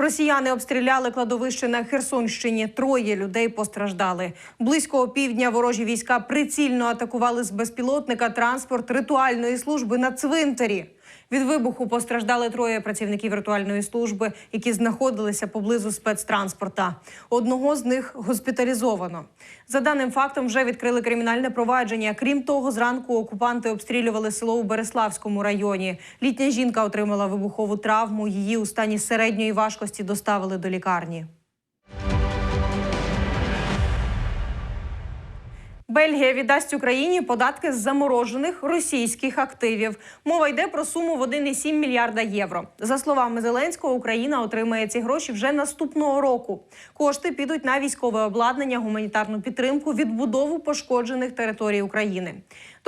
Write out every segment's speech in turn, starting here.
Росіяни обстріляли кладовище на Херсонщині. Троє людей постраждали. Близько опівдня ворожі війська прицільно атакували з безпілотника транспорт ритуальної служби на цвинтарі. Від вибуху постраждали троє працівників ритуальної служби, які знаходилися поблизу спецтранспорта. Одного з них госпіталізовано. За даним фактом, вже відкрили кримінальне провадження. Крім того, зранку окупанти обстрілювали село у Береславському районі. Літня жінка отримала вибухову травму. Її у стані середньої важкості доставили до лікарні. Бельгія віддасть Україні податки з заморожених російських активів. Мова йде про суму в 1,7 мільярда євро. За словами Зеленського, Україна отримає ці гроші вже наступного року. Кошти підуть на військове обладнання, гуманітарну підтримку, відбудову пошкоджених територій України.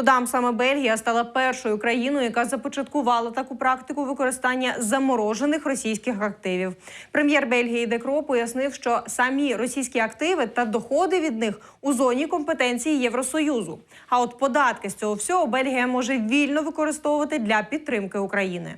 Додам саме Бельгія стала першою країною, яка започаткувала таку практику використання заморожених російських активів. Прем'єр Бельгії Декро пояснив, що самі російські активи та доходи від них у зоні компетенції Євросоюзу. А от податки з цього всього Бельгія може вільно використовувати для підтримки України.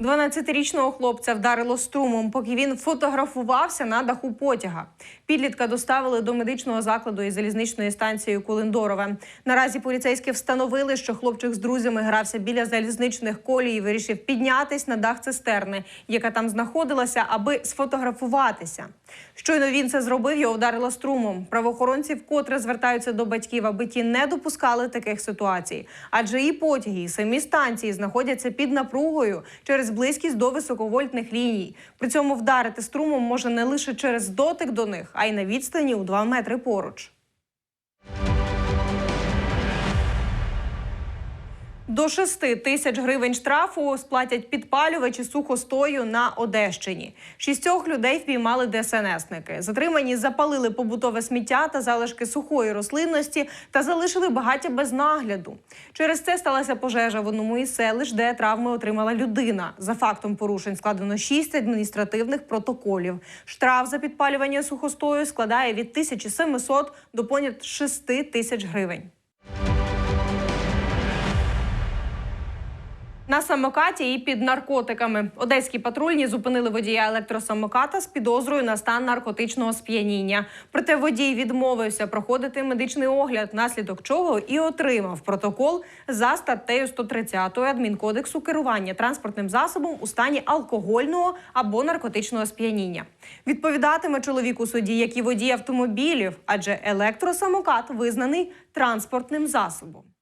12-річного хлопця вдарило струмом, поки він фотографувався на даху потяга. Підлітка доставили до медичного закладу із залізничної станції Кулендорове. Наразі поліцейські встановили, що хлопчик з друзями грався біля залізничних колій і вирішив піднятись на дах цистерни, яка там знаходилася, аби сфотографуватися. Щойно він це зробив, його вдарило струмом. Правоохоронці вкотре звертаються до батьків, аби ті не допускали таких ситуацій. Адже і потяги, і самі станції знаходяться під напругою через близькість до високовольтних ліній. При цьому вдарити струмом може не лише через дотик до них, а й на відстані у 2 метри поруч. До 6 тисяч гривень штрафу сплатять підпалювачі сухостою на Одещині. Шістьох людей впіймали ДСНСники. Затримані запалили побутове сміття та залишки сухої рослинності та залишили багаття без нагляду. Через це сталася пожежа в одному із селищ, де травми отримала людина. За фактом порушень складено шість адміністративних протоколів. Штраф за підпалювання сухостою складає від 1700 до понад 6 тисяч гривень. На самокаті і під наркотиками одеські патрульні зупинили водія електросамоката з підозрою на стан наркотичного сп'яніння. Проте водій відмовився проходити медичний огляд, наслідок чого і отримав протокол за статтею 130 адмінкодексу керування транспортним засобом у стані алкогольного або наркотичного сп'яніння. Відповідатиме чоловік у суді, як і водій автомобілів, адже електросамокат визнаний транспортним засобом.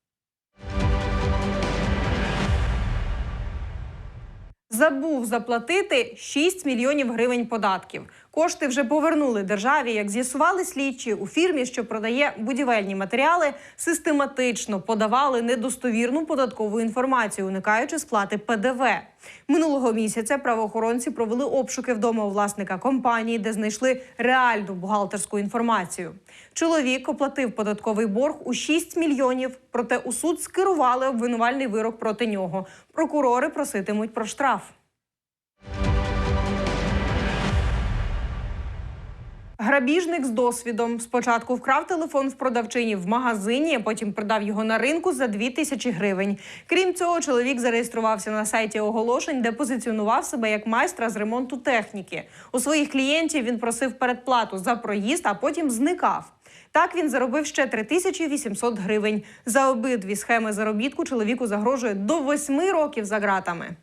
Забув заплатити 6 мільйонів гривень податків. Кошти вже повернули державі. Як з'ясували слідчі у фірмі, що продає будівельні матеріали, систематично подавали недостовірну податкову інформацію, уникаючи сплати ПДВ. Минулого місяця правоохоронці провели обшуки вдома у власника компанії, де знайшли реальну бухгалтерську інформацію. Чоловік оплатив податковий борг у 6 мільйонів. Проте у суд скерували обвинувальний вирок проти нього. Прокурори проситимуть про штраф. Грабіжник з досвідом спочатку вкрав телефон в продавчині в магазині, потім продав його на ринку за 2 тисячі гривень. Крім цього, чоловік зареєструвався на сайті оголошень, де позиціонував себе як майстра з ремонту техніки. У своїх клієнтів він просив передплату за проїзд, а потім зникав. Так він заробив ще 3800 гривень. За обидві схеми заробітку чоловіку загрожує до 8 років за ґратами.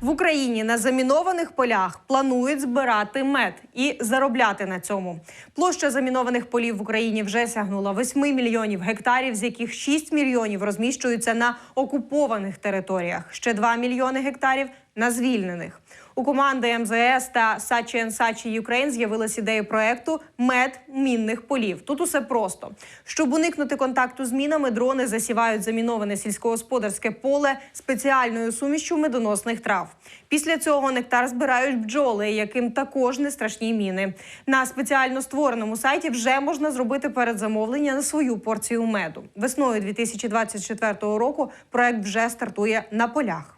В Україні на замінованих полях планують збирати мед і заробляти на цьому. Площа замінованих полів в Україні вже сягнула 8 мільйонів гектарів, з яких 6 мільйонів розміщуються на окупованих територіях. Ще 2 мільйони гектарів на звільнених. У команди МЗС та Сачі Сачі Юкрейн з'явилась ідея проекту мед мінних полів. Тут усе просто. Щоб уникнути контакту з мінами, дрони засівають заміноване сільськогосподарське поле спеціальною сумішчю медоносних трав. Після цього нектар збирають бджоли, яким також не страшні міни. На спеціально створеному сайті вже можна зробити передзамовлення на свою порцію меду. Весною 2024 року проект вже стартує на полях.